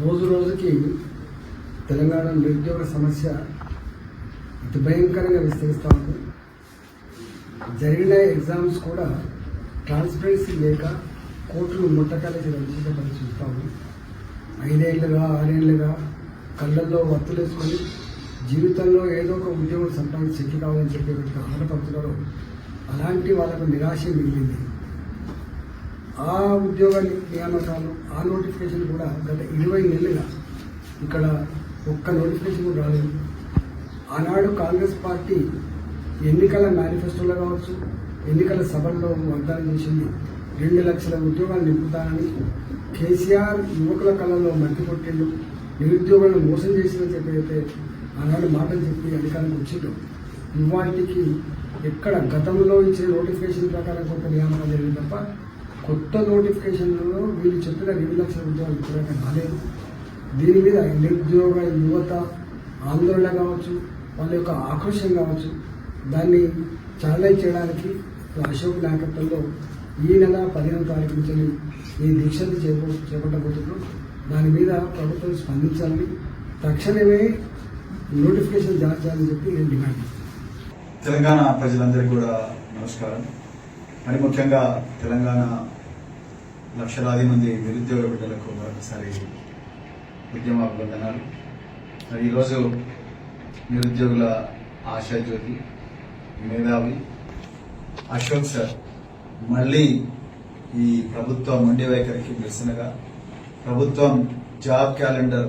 రోజు రోజుకి తెలంగాణ నిరుద్యోగ సమస్య అతి భయంకరంగా విస్తరిస్తూ ఉంది. జరిగిన ఎగ్జామ్స్ కూడా ట్రాన్స్పరెన్సీ లేక కోర్టులు ముట్టకాలకి రచించబడి చూస్తాము ఐదేళ్ళుగా ఆరేళ్ళుగా కళ్ళల్లో వత్తులేసుకొని జీవితంలో ఏదో ఒక ఉద్యోగం సంపాదించి సెటిల్ కావాలని చెప్పేటువంటి ఆటపడుతున్నారు అలాంటి వాళ్ళకు నిరాశ మిగిలింది. ఆ ఉద్యోగ నియామకాలు ఆ నోటిఫికేషన్ కూడా గత ఇరవై నెలలుగా ఇక్కడ ఒక్క నోటిఫికేషన్ కూడా రాలేదు. ఆనాడు కాంగ్రెస్ పార్టీ ఎన్నికల మేనిఫెస్టోలో కావచ్చు ఎన్నికల సభల్లో వాగ్దానం చేసింది రెండు లక్షల ఉద్యోగాలు నింపుతానని కేసీఆర్ యువకుల కళలో మట్టి కొట్టిండు నిరుద్యోగులను మోసం చేసిందని చెప్పి అయితే ఆనాడు మాటలు చెప్పి అధికారానికి వచ్చిండు. ఇవాటికి ఎక్కడ గతంలో ఇచ్చే నోటిఫికేషన్ ప్రకారం కొంత నియామకాలు జరిగింది తప్ప కొత్త నోటిఫికేషన్లలో వీళ్ళు చెప్పిన రెండు లక్షల ఉద్యోగాలు ఇప్పుడైనా రాలేదు. దీని మీద నిరుద్యోగ యువత ఆందోళన కావచ్చు వాళ్ళ యొక్క ఆక్రోషం కావచ్చు దాన్ని ఛాలెంజ్ చేయడానికి అశోక్ నాయకత్వంలో ఈ నెల పదిహేను తారీఖు నుంచి ఈ దీక్షలు చేప చేపట్టబోతున్నాం దాని మీద ప్రభుత్వం స్పందించాలని తక్షణమే నోటిఫికేషన్ జారీ చేయాలని చెప్పి నేను డిమాండ్ తెలంగాణ ప్రజలందరికీ కూడా నమస్కారం. మరి ముఖ్యంగా తెలంగాణ లక్షలాది మంది నిరుద్యోగ బిడ్డలకు మరొకసారి ఉద్యమ అభివందనాలు మరి ఈరోజు నిరుద్యోగుల ఆశాజ్యోతి మేధావి అశోక్ సార్ మళ్ళీ ఈ ప్రభుత్వ మొండి వైఖరికి నిరసనగా ప్రభుత్వం జాబ్ క్యాలెండర్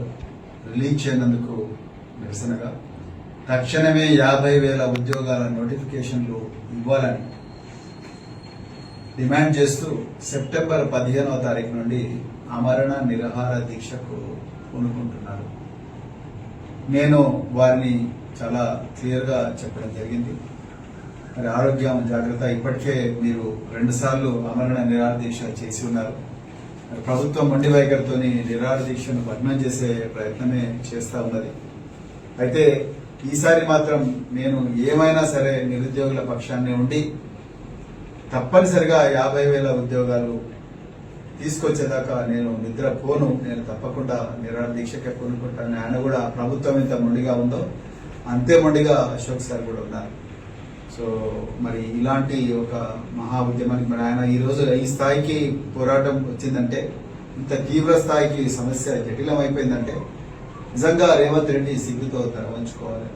రిలీజ్ చేయనందుకు నిరసనగా తక్షణమే యాభై వేల ఉద్యోగాల నోటిఫికేషన్లు ఇవ్వాలని డిమాండ్ చేస్తూ సెప్టెంబర్ పదిహేనవ తారీఖు నుండి అమరణ నిరహార దీక్షకు పూనుకుంటున్నారు. నేను వారిని చాలా క్లియర్గా చెప్పడం జరిగింది. మరి ఆరోగ్యం జాగ్రత్త ఇప్పటికే మీరు రెండుసార్లు అమరణ నిరాహార దీక్ష చేసి ఉన్నారు. మరి ప్రభుత్వం మొండి వైఖరితో నిరాహార దీక్షను భగ్నం చేసే ప్రయత్నమే చేస్తూ ఉన్నది. అయితే ఈసారి మాత్రం నేను ఏమైనా సరే నిరుద్యోగుల పక్షాన్ని ఉండి తప్పనిసరిగా యాభై వేల ఉద్యోగాలు తీసుకొచ్చేదాకా నేను నిద్ర పోను. నేను తప్పకుండా నిరాహార దీక్షకే పూనుకుంటాను ఆయన కూడా ప్రభుత్వం ఎంత మొండిగా ఉందో అంతే మొండిగా అశోక్ సార్ కూడా ఉన్నారు. సో మరి ఇలాంటి ఒక మహా ఉద్యమానికి మరి ఆయన ఈ ఈ స్థాయికి పోరాటం వచ్చిందంటే ఇంత తీవ్ర స్థాయికి సమస్య జటిలం అయిపోయిందంటే నిజంగా రేవంత్ రెడ్డి సిగ్గుతో తలవంచుకోవాలి.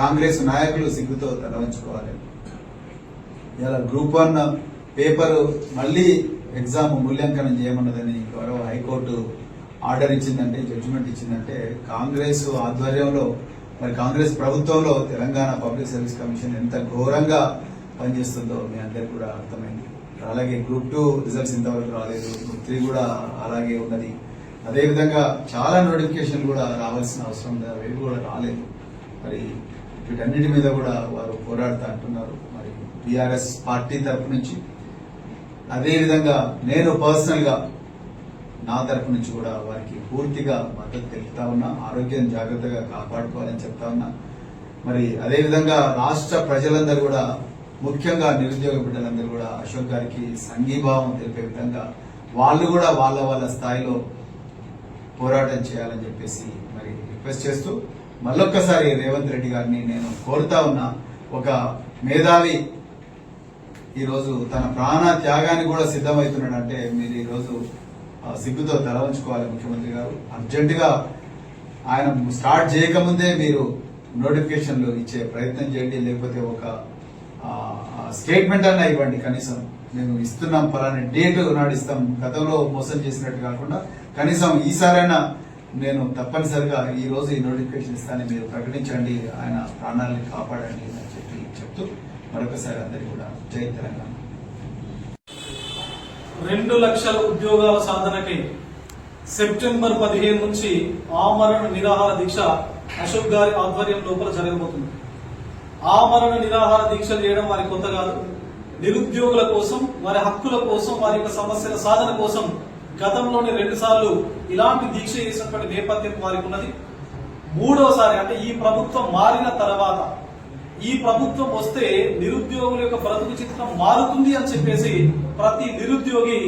కాంగ్రెస్ నాయకులు సిగ్గుతో తలవంచుకోవాలి. ఇలా గ్రూప్ వన్ పేపర్ మళ్ళీ ఎగ్జామ్ మూల్యాంకనం చేయమన్నదని గౌరవ హైకోర్టు ఆర్డర్ ఇచ్చిందంటే జడ్జిమెంట్ ఇచ్చిందంటే కాంగ్రెస్ ఆధ్వర్యంలో మరి కాంగ్రెస్ ప్రభుత్వంలో తెలంగాణ పబ్లిక్ సర్వీస్ కమిషన్ ఎంత ఘోరంగా పనిచేస్తుందో మీ అందరికి కూడా అర్థమైంది. అలాగే గ్రూప్ టూ రిజల్ట్స్ ఇంతవరకు రాలేదు. గ్రూప్ త్రీ కూడా అలాగే ఉన్నది. అదేవిధంగా చాలా నోటిఫికేషన్ కూడా రావాల్సిన అవసరం ఉంది. అవి కూడా రాలేదు. మరి వీటన్నిటి మీద కూడా వారు పోరాడుతూ అంటున్నారు. టిఆర్ఎస్ పార్టీ తరపు నుంచి. అదేవిధంగా నేను పర్సనల్గా నా తరపు నుంచి కూడా వారికి పూర్తిగా మద్దతు తెలుపుతా ఉన్నా ఆరోగ్యం జాగ్రత్తగా కాపాడుకోవాలని చెప్తా ఉన్నా. మరి అదేవిధంగా రాష్ట్ర ప్రజలందరూ కూడా ముఖ్యంగా నిరుద్యోగ బిడ్డలందరూ కూడా అశోక్ గారికి సంఘీభావం తెలిపే విధంగా వాళ్ళు కూడా వాళ్ళ వాళ్ళ స్థాయిలో పోరాటం చేయాలని చెప్పేసి మరి రిక్వెస్ట్ చేస్తూ మళ్ళొక్కసారి రేవంత్ రెడ్డి గారిని నేను కోరుతా ఉన్నా. ఒక మేధావి ఈరోజు తన ప్రాణ త్యాగానికి కూడా సిద్ధమవుతున్నాడంటే మీరు ఈరోజు సిగ్గుతో తల ఉంచుకోవాలి ముఖ్యమంత్రి గారు. అర్జెంటుగా ఆయన స్టార్ట్ చేయకముందే మీరు నోటిఫికేషన్లు ఇచ్చే ప్రయత్నం చేయండి లేకపోతే ఒక స్టేట్మెంట్ అన్నా ఇవ్వండి. కనీసం మేము ఇస్తున్నాం పలానా డేట్ నాడు ఇస్తాం. గతంలో మోసం చేసినట్టు కాకుండా కనీసం ఈసారైనా నేను తప్పనిసరిగా ఈ రోజు ఈ నోటిఫికేషన్ ఇస్తానని మీరు ప్రకటించండి. ఆయన ప్రాణాలని కాపాడండి అని చెప్పి చెప్తూ మరొకసారి అందరికీ కూడా జై తెలంగాణ. రెండు లక్షల ఉద్యోగాల సాధనకి సెప్టెంబర్ పదిహేను నుంచి ఆమరణ నిరాహార దీక్ష అశోక్ గారి ఆధ్వర్యం లోపల జరగబోతుంది. ఆమరణ నిరాహార దీక్ష చేయడం వారి కొత్త కాదు. నిరుద్యోగుల కోసం వారి హక్కుల కోసం వారి యొక్క సమస్యల సాధన కోసం గతంలోని రెండు సార్లు ఇలాంటి దీక్ష చేసినటువంటి నేపథ్యం వారికి ఉన్నది. మూడవసారి అంటే ఈ ప్రభుత్వం మారిన తర్వాత ఈ ప్రభుత్వం వస్తే నిరుద్యోగుల యొక్క బ్రతుకు చిత్రం మారుతుంది అని చెప్పేసి ప్రతి నిరుద్యోగి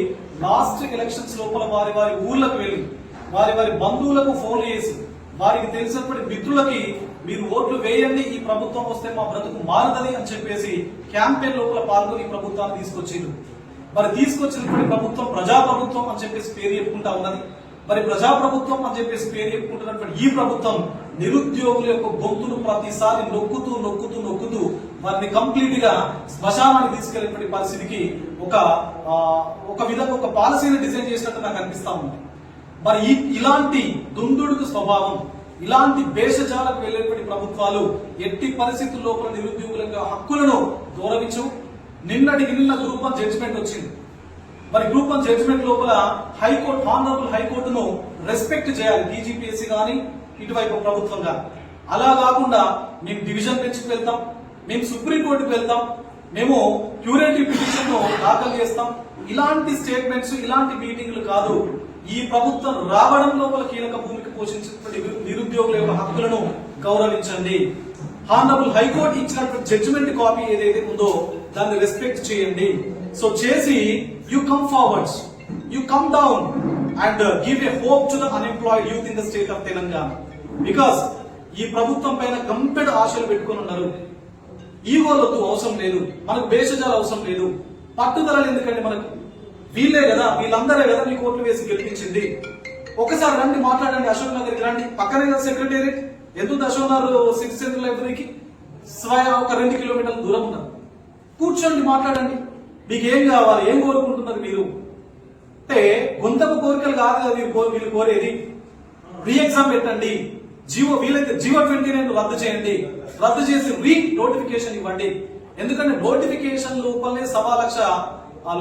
లాస్ట్ ఎలక్షన్స్ లోపల వారి వారి ఊర్లకు వెళ్ళి వారి వారి బంధువులకు ఫోన్ చేసి వారికి తెలిసినటువంటి మిత్రులకి మీరు ఓట్లు వేయండి ఈ ప్రభుత్వం వస్తే మా బ్రతుకు మారదని అని చెప్పేసి క్యాంపెయిన్ లోపల పాల్గొని ప్రభుత్వాన్ని తీసుకొచ్చింది మరి తీసుకొచ్చినటువంటి ప్రభుత్వం ప్రజాప్రభుత్వం అని చెప్పేసి పేరు చెప్పుకుంటా ఉన్నది. మరి ప్రజా ప్రభుత్వం అని చెప్పేసి పేరు చెప్పుకుంటున్నటువంటి ఈ ప్రభుత్వం నిరుద్యోగుల యొక్క గొంతును ప్రతిసారి నొక్కుతూ నొక్కుతూ నొక్కుతూ వారిని కంప్లీట్గా శ్మశానానికి తీసుకెళ్ళేటువంటి పరిస్థితికి ఒక ఒక విధంగా ఒక పాలసీని డిజైన్ చేసినట్టు నాకు అనిపిస్తా ఉంది. మరి ఇలాంటి దుందుడుకు స్వభావం ఇలాంటి భేషజాలకు వెళ్ళేటువంటి ప్రభుత్వాలు ఎట్టి పరిస్థితుల లోపల నిరుద్యోగుల హక్కులను గౌరవించు. నిన్నటికి నిన్న గ్రూప్ వన్ జడ్జిమెంట్ వచ్చింది. మరి గ్రూప్ వన్ జడ్జిమెంట్ లోపల హైకోర్టు హానరబుల్ హైకోర్టును రెస్పెక్ట్ చేయాలి. డీజీపీఎస్సీ కానీ ఇటువైపు ప్రభుత్వం అలా కాకుండా మేము డివిజన్ బెంచ్కి వెళ్తాం మేము సుప్రీంకోర్టుకు వెళ్తాం మేము క్యూరేటివ్ పిటిషన్ దాఖలు చేస్తాం. ఇలాంటి స్టేట్మెంట్స్ ఇలాంటి మీటింగ్లు కాదు. ఈ ప్రభుత్వం రావడం లోపల కీలక భూమికి పోషించినటువంటి నిరుద్యోగుల యొక్క హక్కులను గౌరవించండి. హానరబుల్ హైకోర్టు ఇచ్చినటువంటి జడ్జిమెంట్ కాపీ ఏదైతే ఉందో దాన్ని రెస్పెక్ట్ చేయండి. సో చేసి you come forwards you come down and give a hope to the unemployed youth in the state of Telangana because ఈ ప్రభుత్వం పైన గంపెడు ఆశలు పెట్టుకొని ఉన్నారు. ఈగోలొద్దు అవసరం లేదు. మనకు భేషజాలు అవసరం లేదు. పట్టుదలలు ఎందుకండి మనకు? వీళ్ళే కదా వీళ్ళందరే కదా మీకు ఓట్లు వేసి గెలిపించింది. ఒకసారి రండి మాట్లాడండి అశోక్ నగర్కి రండి పక్కనే కదా సెక్రటేరియట్? ఎందుకు అశోక్ నగర్ సిక్స్ సెంటర్ లైబ్రరీకి? స్వయ ఒక రెండు కిలోమీటర్ల దూరం ఉన్నారు. కూర్చోండి మాట్లాడండి. మీకు ఏం కావాలి? ఏం కోరుకుంటున్నారు మీరు? అంటే గొంతపు కోరికలు కాదు కదా వీరు వీళ్ళు కోరేది? రీ ఎగ్జామ్ పెట్టండి. జీవో వీలైతే జీవో ట్వంటీ నైన్ రద్దు చేయండి. రద్దు చేసి రీ నోటిఫికేషన్ ఇవ్వండి. ఎందుకంటే నోటిఫికేషన్ లోపలనే సవా లక్ష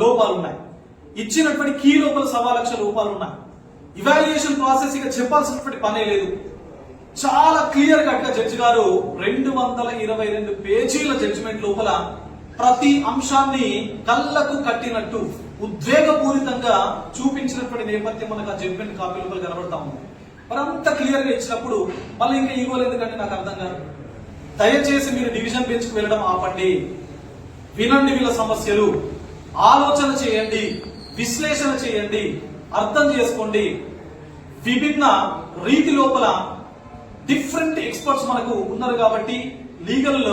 లోపాలు ఉన్నాయి ఇచ్చినటువంటి కీ లోపల సవా లక్ష లోపాలు ఉన్నాయి ఇవాల్యుయేషన్ ప్రాసెస్ ఇక చెప్పాల్సినటువంటి పనే లేదు. చాలా క్లియర్ కట్గా జడ్జి గారు రెండు వందల ఇరవై రెండు పేజీల జడ్జిమెంట్ లోపల ప్రతి అంశాన్ని కళ్ళకు కట్టినట్టు ఉద్వేగపూరితంగా చూపించినటువంటి నేపథ్యం మనకు ఆ జడ్జిమెంట్ కాపీ లోపల కనబడతా ఉంది. మరి అంత క్లియర్గా ఇచ్చినప్పుడు మళ్ళీ ఇంకా ఈగోలు ఎందుకంటే నాకు అర్థం కాదు. దయచేసి మీరు డివిజన్ బెంచ్కి వెళ్ళడం ఆపండి. వినండి వీళ్ళ సమస్యలు. ఆలోచన చేయండి. విశ్లేషణ చేయండి. అర్థం చేసుకోండి. విభిన్న రీతి లోపల డిఫరెంట్ ఎక్స్పర్ట్స్ మనకు ఉన్నారు కాబట్టి లీగల్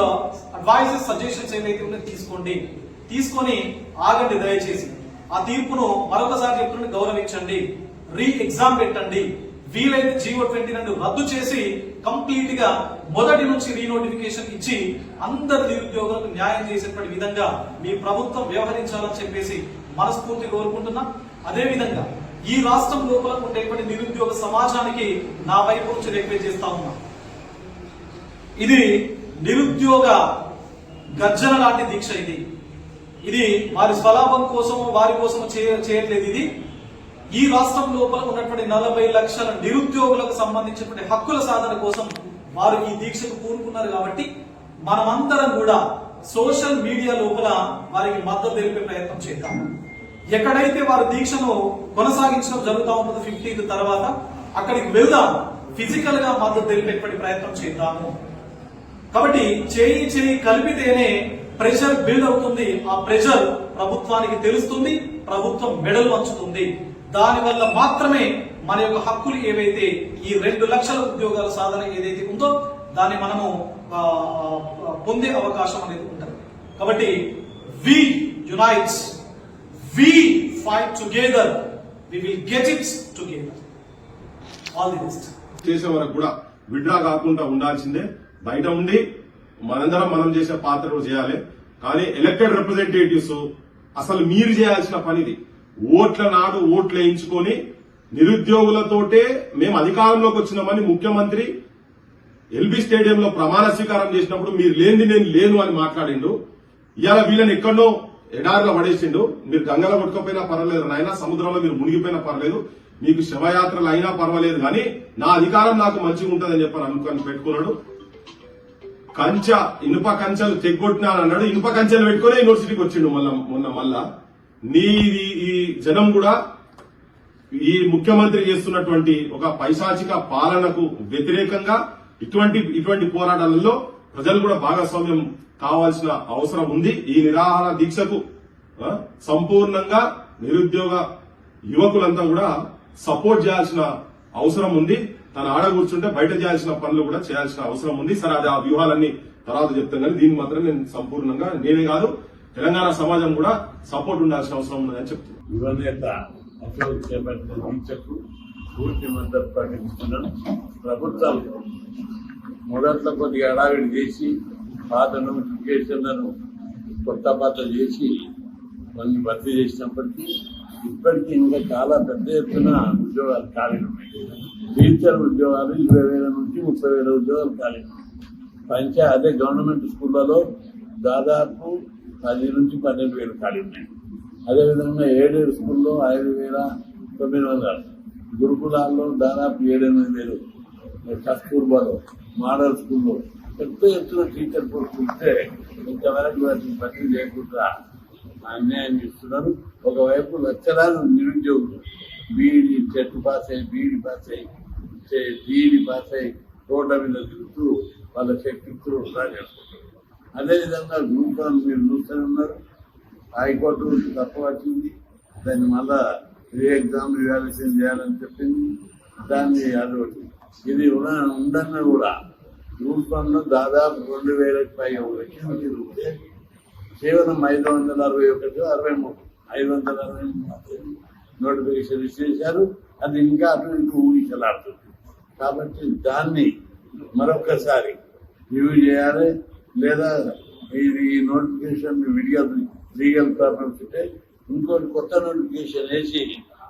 అడ్వైజెస్ సజెషన్స్ ఏవైతే ఉన్నాయో తీసుకోండి. తీసుకొని ఆగండి దయచేసి. ఆ తీర్పును మరొకసారి చెప్తుంటే గౌరవించండి. రీ ఎగ్జామ్ పెట్టండి. వీలైతే జీవో ట్వంటీ రెండు రద్దు చేసి కంప్లీట్గా మొదటి నుంచి రీనోటిఫికేషన్ ఇచ్చి అందరి నిరుద్యోగులకు న్యాయం చేసేటువంటి విధంగా మీ ప్రభుత్వం వ్యవహరించాలని చెప్పేసి మనస్ఫూర్తి కోరుకుంటున్నా. అదే విధంగా ఈ రాష్ట్రం లోపల ఉండేటువంటి నిరుద్యోగ సమాజానికి నా వైపు నుంచి రిక్వెస్ట్ చేస్తా ఉన్నా. ఇది నిరుద్యోగ గర్జన లాంటి దీక్ష ఇది. ఇది వారి స్వలాభం కోసం వారి కోసం చేయట్లేదు ఇది. ఈ రాష్ట్రం లోపల ఉన్నటువంటి నలభై లక్షల నిరుద్యోగులకు సంబంధించినటువంటి హక్కుల సాధన కోసం వారు ఈ దీక్షకు పూనుకున్నారు కాబట్టి మనమందరం కూడా సోషల్ మీడియా లోపల వారికి మద్దతు తెలిపే ప్రయత్నం చేద్దాం. ఎక్కడైతే వారు దీక్షను కొనసాగించడం జరుగుతూ ఉంటుందో ఫిఫ్టీన్త్ తర్వాత అక్కడికి వెళ్దాం. ఫిజికల్గా మద్దతు తెలిపేటువంటి ప్రయత్నం చేద్దాము. కాబట్టి చేయి చేయి కలిపితేనే ప్రెషర్ బిల్డ్ అవుతుంది ఆ ప్రెషర్ ప్రభుత్వానికి తెలుస్తుంది ప్రభుత్వం మెడలు వంచుతుంది. దానివల్ల మాత్రమే మన యొక్క హక్కులు ఏవైతే ఈ రెండు లక్షల ఉద్యోగాల సాధన ఏదైతే ఉందో దాన్ని మనము పొందే అవకాశం అనేది ఉంటుంది. కాబట్టి we unites we fight together we will get it together all the best చేసే వరకు కూడా విడ్రా కాకుండా ఉండాల్సిందే. బయట ఉండి మనందరం మనం చేసే పాత్ర చేయాలి. కానీ ఎలక్టెడ్ రిప్రజెంటేటివ్స్ అసలు మీరు చేయాల్సిన పనిది. ఓట్ల నాడు ఓట్లు వేయించుకొని నిరుద్యోగులతోటే మేము అధికారంలోకి వచ్చినామని ముఖ్యమంత్రి ఎల్బీ స్టేడియంలో ప్రమాణ స్వీకారం చేసినప్పుడు మీరు లేనిది నేను లేను అని మాట్లాడిండు. ఇవాళ వీళ్ళని ఎక్కడో ఎడారిలో పడేసిండు. మీరు గంగలో కొట్టుకపోయినా పర్వాలేదు నాయన సముద్రంలో మీరు మునిగిపోయినా పర్వాలేదు. మీకు శవయాత్రలు అయినా పర్వాలేదు కానీ నా అధికారం నాకు మంచిగా ఉంటుందని చెప్పని అనుకొని పెట్టుకున్నాడు. కంచ ఇనుప కంచెలు తెగ్గొట్టినాను అన్నాడు ఇనుప కంచెలు పెట్టుకునే యూనివర్సిటీకి వచ్చిండు మళ్ళా మొన్న మళ్ళా. నీ ఈ- జనం కూడా ఈ ముఖ్యమంత్రి చేస్తున్నటువంటి ఒక పైశాచిక పాలనకు వ్యతిరేకంగా ఇటువంటి ఇటువంటి పోరాటాలలో ప్రజలు కూడా భాగస్వామ్యం కావాల్సిన అవసరం ఉంది. ఈ నిరాహార దీక్షకు సంపూర్ణంగా నిరుద్యోగ యువకులంతా కూడా సపోర్ట్ చేయాల్సిన అవసరం ఉంది. తను ఆడ కూర్చుంటే బయట చేయాల్సిన పనులు కూడా చేయాల్సిన అవసరం ఉంది. సరే అది ఆ వ్యూహాలన్నీ తర్వాత చెప్తాను కానీ దీన్ని మాత్రం నేను సంపూర్ణంగా నేనే కాదు తెలంగాణ సమాజం కూడా సపోర్ట్ ఉండాల్సిన అవసరం ఉందని చెప్తున్నాను. పూర్తి మద్దతు ప్రకటిస్తున్నాను. ప్రభుత్వం మొదట్లో కొద్దిగా హడావిడి చేసి పాత నోటిఫికేషన్లను కొత్త పాత చేసి మళ్ళీ భర్తీ చేసినప్పటికీ ఇప్పటికీ ఇంకా చాలా పెద్ద ఎత్తున ఉద్యోగాలు ఖాళీ ఉన్నాయి. టీచర్ ఉద్యోగాలు ఇరవై వేల నుంచి ముప్పై వేల ఉద్యోగాలు ఖాళీ ఉన్నాయి. పంచా అదే గవర్నమెంట్ స్కూళ్ళలో దాదాపు పది నుంచి పన్నెండు వేలు ఖాళీ ఉన్నాయి. అదేవిధంగా ఏడేడు స్కూల్లో ఐదు వేల తొమ్మిది వందలు. గురుకులాల్లో దాదాపు ఏడెనిమిది వేలు. కస్తూర్బాలో మోడల్ స్కూల్లో పెద్ద ఎత్తున టీచర్ పోస్టులు ఉంటే ఇంతవరకు వాటిని భర్తీ లేకుండా అన్యాయం చేస్తున్నారు ఒకవైపు లక్షలాది నిరుద్యోగులు. బీఈడి చెట్టు పాస్ అయ్యి బీఈడి పాస్ అయ్యి బీఈడి పాస్ అయ్యి రోడ్ల మీద తిరుగుతూ వాళ్ళ శక్తితో వృధా చేసుకుంటారు అదేవిధంగా గ్రూప్ మీరు చూస్తూనే ఉన్నారు. హైకోర్టు నుంచి తప్ప వచ్చింది. దాన్ని మళ్ళా రీ ఎగ్జామ్ రివాల్యూషన్ చేయాలని చెప్పింది. దాన్ని అదొకటి ఇది ఉండన్నా కూడా గ్రూప్ దాదాపు రెండు వేలకు పైగా వచ్చింది ఉంటే కేవలం ఐదు వందల అరవై ఒకటి అరవై మూడు. ఐదు వందల అరవై మూడు నోటిఫికేషన్ ఇచ్చేశారు అది ఇంకా అటు ఇటు ఊహించలాడుతుంది. కాబట్టి దాన్ని మరొకసారి రివ్యూ చేయాలి. లేదా ఇది ఈ నోటిఫికేషన్ విడిగా లీగల్ ప్రాబ్లమ్స్ ఉంటే ఇంకోటి కొత్త నోటిఫికేషన్ వేసి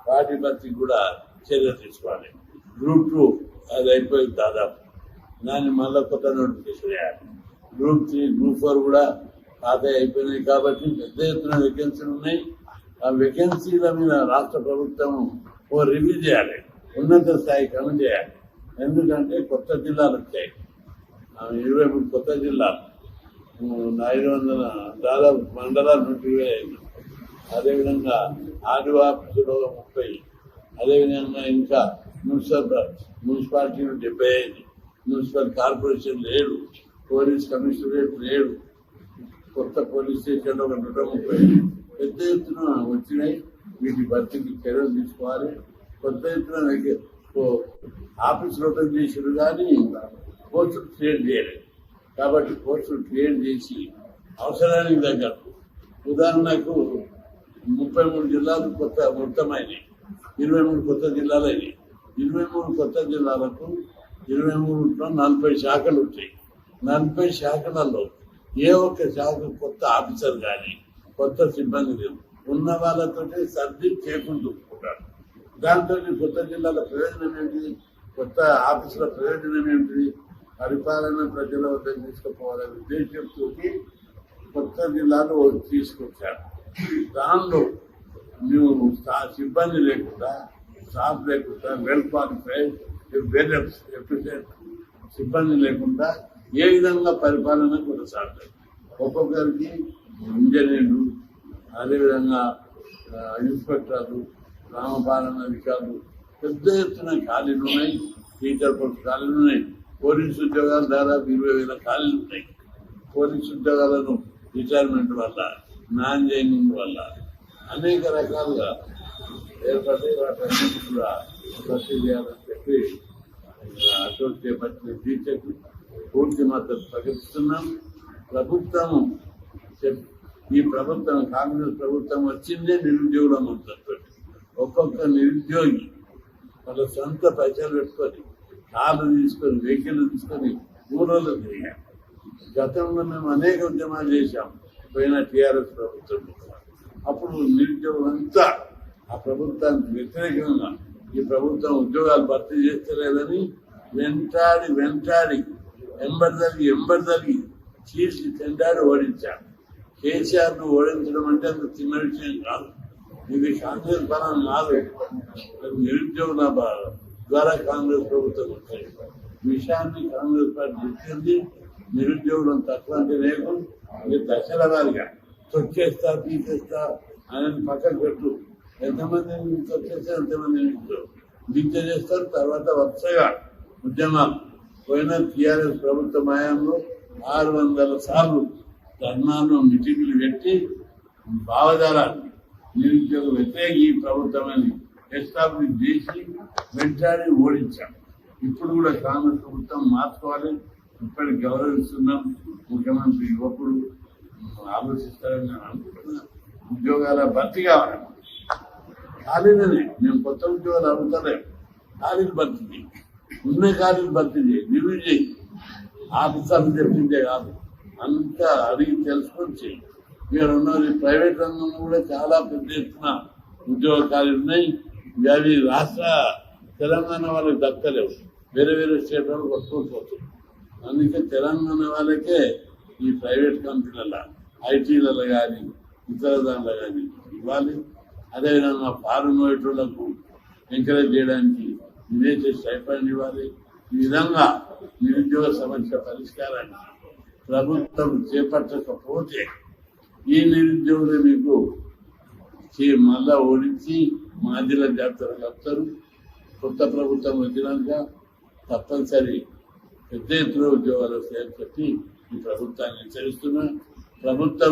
వాటి బట్టి కూడా చర్య తీసుకోవాలి. గ్రూప్ టూ అది అయిపోయింది దాదాపు. దాన్ని మళ్ళీ కొత్త నోటిఫికేషన్ వేయాలి. గ్రూప్ త్రీ గ్రూప్ ఫోర్ కూడా పాత అయిపోయినాయి కాబట్టి పెద్ద ఎత్తున వేకెన్సీలు ఉన్నాయి. ఆ వేకెన్సీల మీద రాష్ట్ర ప్రభుత్వం ఓ రివ్యూ చేయాలి. ఉన్నత స్థాయి కమిటీ చేయాలి. ఎందుకంటే కొత్త జిల్లాలు వచ్చాయి. ఇరవై మూడు కొత్త జిల్లాలు. ఐదు వందల దాదాపు మండలాలు నూట ఇరవై ఐదు. అదేవిధంగా ఆర్డీఓ ఆఫీసులో ముప్పై. అదేవిధంగా ఇంకా మున్సిపల్ మున్సిపాలిటీలు డెబ్బై ఐదు. మున్సిపల్ కార్పొరేషన్ లేడు పోలీస్ కమిషనరేట్ లేడు కొత్త పోలీస్ స్టేషన్లో ఒక నూట ముప్పై పెద్ద ఎత్తున వచ్చినాయి. వీటి భర్తీకి చర్యలు తీసుకోవాలి. కొత్త ఎత్తున ఆఫీస్ ఓ- ఓపెన్ చేసారు కానీ పోస్టులు క్రియేట్ చేయలేదు. కాబట్టి పోస్టులు క్రియేట్ చేసి అవసరానికి తగ్గట్టు ఉదాహరణకు ముప్పై మూడు జిల్లాలు కొత్త మొత్తమైనవి ఇరవై మూడు కొత్త జిల్లాలు అయినాయి. ఇరవై మూడు కొత్త జిల్లాలకు ఇరవై మూడు నలభై శాఖలు ఉంటాయి నలభై శాఖలలో ఏ ఒక్క శాఖ కొత్త ఆఫీసర్ కానీ కొత్త సిబ్బంది లేదు ఉన్న వాళ్ళతో సర్ది చేకుంటుంటారు దాంతో కొత్త జిల్లాల ప్రయోజనం ఏంటి? కొత్త ఆఫీసుల ప్రయోజనం ఏంటి? పరిపాలన ప్రజల వద్ద తీసుకుపోవాలనే ఉద్దేశంతో కొత్త జిల్లాలో తీసుకొచ్చారు. దానిలో నువ్వు సిబ్బంది లేకుండా స్టాఫ్ లేకుండా వెల్ క్వాలిఫైడ్ వెల్ ఎఫిషియెంట్ సిబ్బంది లేకుండా ఏ విధంగా పరిపాలన కొనసాగుతాయి? ఒక్కొక్కరికి ఇంజనీర్లు అదేవిధంగా ఇన్స్పెక్టర్లు గ్రామపాలన అధికారులు పెద్ద ఎత్తున ఖాళీలు ఉన్నాయి. టీచర్ పోస్ట్ ఖాళీలు ఉన్నాయి. పోలీసు ఉద్యోగాలు దాదాపు ఇరవై వేల ఖాళీలు ఉన్నాయి. పోలీసు ఉద్యోగాలను రిటైర్మెంట్ వల్ల నాన్ జైనింగ్ వల్ల అనేక రకాలుగా ఏర్పడి వాటన్నిటి కూడా భర్తీ చేయాలని చెప్పి ఆ, అశోక్ టీచర్లు పూర్తి మద్దతు ప్రకటిస్తున్నాం. ప్రభుత్వం చెప్- ఈ ప్రభుత్వం కాంగ్రెస్ ప్రభుత్వం వచ్చిందే నిరుద్యోగుల మద్దతు ఒక్కొక్క నిరుద్యోగి వాళ్ళ సొంత పైసలు పెట్టుకొని కార్లు తీసుకొని వెహికల్ తీసుకొని ఊళ్ళో తిరిగాం. గతంలో మేము అనేక ఉద్యమాలు చేశాం పోయిన టీఆర్ఎస్ ప్రభుత్వం అప్పుడు నిరుద్యోగులంతా ఆ ప్రభుత్వానికి వ్యతిరేకంగా ఈ ప్రభుత్వం ఉద్యోగాలు భర్తీ చేస్తలేదని వెంటాడి వెంటాడి ఎంబర్దవి ఎంబర్దవి చీల్చి చెండాడి ఓడించారు కేసీఆర్ను ఓడించడం అంటే అంత చిన్న విషయం కాదు. ఇది కాంగ్రెస్ బలం కాదు. నిరుద్యోగ నిరుద్యోగుల ద్వారా కాంగ్రెస్ ప్రభుత్వం వచ్చాయి విషయాన్ని కాంగ్రెస్ పార్టీ గుర్తింది నిరుద్యోగులను తక్కువ అంటే లేదు. ఇది దశల వారిగా. తొక్కేస్తా తీసేస్తా అనేది పక్కన పెట్టు. ఎంతమంది తొక్కేస్తే ఎంతమంది నిత్య చేస్తారు తర్వాత వరుసగా ఉద్యమాలు. పోయిన టీఆర్ఎస్ ప్రభుత్వ మాయంలో ఆరు వందల సార్లు ధర్నాలు మిటింగ్లు పెట్టి భావజాలాన్ని నిరుద్యోగ వ్యతిరేక ఈ ప్రభుత్వమని ఎస్టాబ్లిష్ చేసి వెంటాడి ఓడించాం. ఇప్పుడు కూడా కాంగ్రెస్ ప్రభుత్వం మార్చుకోవాలి. ఇప్పటికి గౌరవిస్తున్నాం. ముఖ్యమంత్రి యువకుడు ఆలోచిస్తారని నేను అనుకుంటున్నా. ఉద్యోగాల భర్తీ కావాలి. ఖాళీలనే మేము కొత్త ఉద్యోగాలు అడుగుతలేము ఖాళీలు భర్తీ ఉన్న కాదు భర్తీ చేయి రివ్యూ చేయి ఆఫీసర్లు చెప్పిందే కాదు. అంతా అడిగి తెలుసుకొని చేయి ఇక్కడ ఉన్నది ప్రైవేట్ రంగంలో కూడా చాలా పెద్ద ఎత్తున ఉద్యోగ ఖాళీలు ఉన్నాయి. అవి రాష్ట్ర తెలంగాణ వాళ్ళకి దక్కలేవు. వేరే వేరే స్టేట్ వాళ్ళు కొట్టుకోవచ్చు అందుకే తెలంగాణ వాళ్ళకే ఈ ప్రైవేట్ కంపెనీల ఐటీలలో కానీ ఇతర దాంట్లో కానీ ఇవ్వాలి. అదేవిధంగా ఫారెన్ పోయేటోళ్ళకు ఎంకరేజ్ చేయడానికి విదేశీ స్టైఫండ్ ఇవ్వాలి ఈ విధంగా నిరుద్యోగ సమస్య పరిష్కారాన్ని ప్రభుత్వం చేపట్టకపోతే ఈ నిరుద్యోగులు మీకు మళ్ళా ఓడించి మాదిల జాబితాలు కలుపుతారు కొత్త ప్రభుత్వం వచ్చినాక తప్పనిసరి పెద్ద ఎత్తున ఉద్యోగాలు వస్తాయని చెప్పి ఈ ప్రభుత్వాన్ని హెచ్చరిస్తున్నా. ప్రభుత్వం